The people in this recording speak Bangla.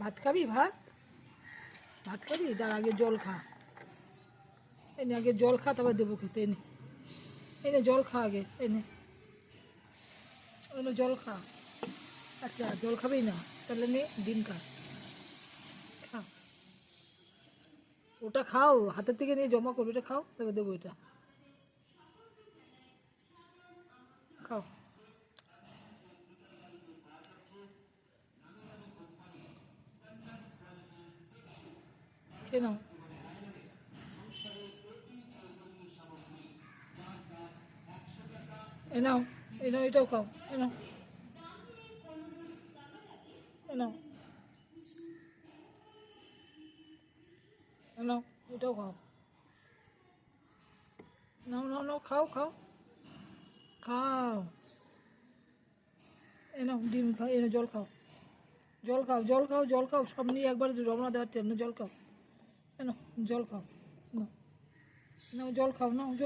ভাত খাবি, ভাত? ভাত খাবি? তার আগে জল খা। এনে আগে জল খা, তারপর দেবো খেতে এনে এনে জল খা আগে এনে এনে জল খা। আচ্ছা জল খাবি না? তাহলে নে, ডিম খা। খা। ওটা খাও, হাতের থেকে নিয়ে জমা করবে এটা খাও, তারপর দেবো এটা। খাও। খেয়ে নাও এ নাও এ নাও, এটাও খাও, এ নাও। এ নাও। এ নাও, এটাও খাও। নাও নাও নাও, খাও খাও। খাও। এ নাও, ডিম খাও এনে জল খাও। জল খাও জল খাও জল খাও, সব নিয়ে একবারে রমনা দেওয়ার জন্য জল খাও। এ নাও জল খাও নাও নাও জল খাও নাও জল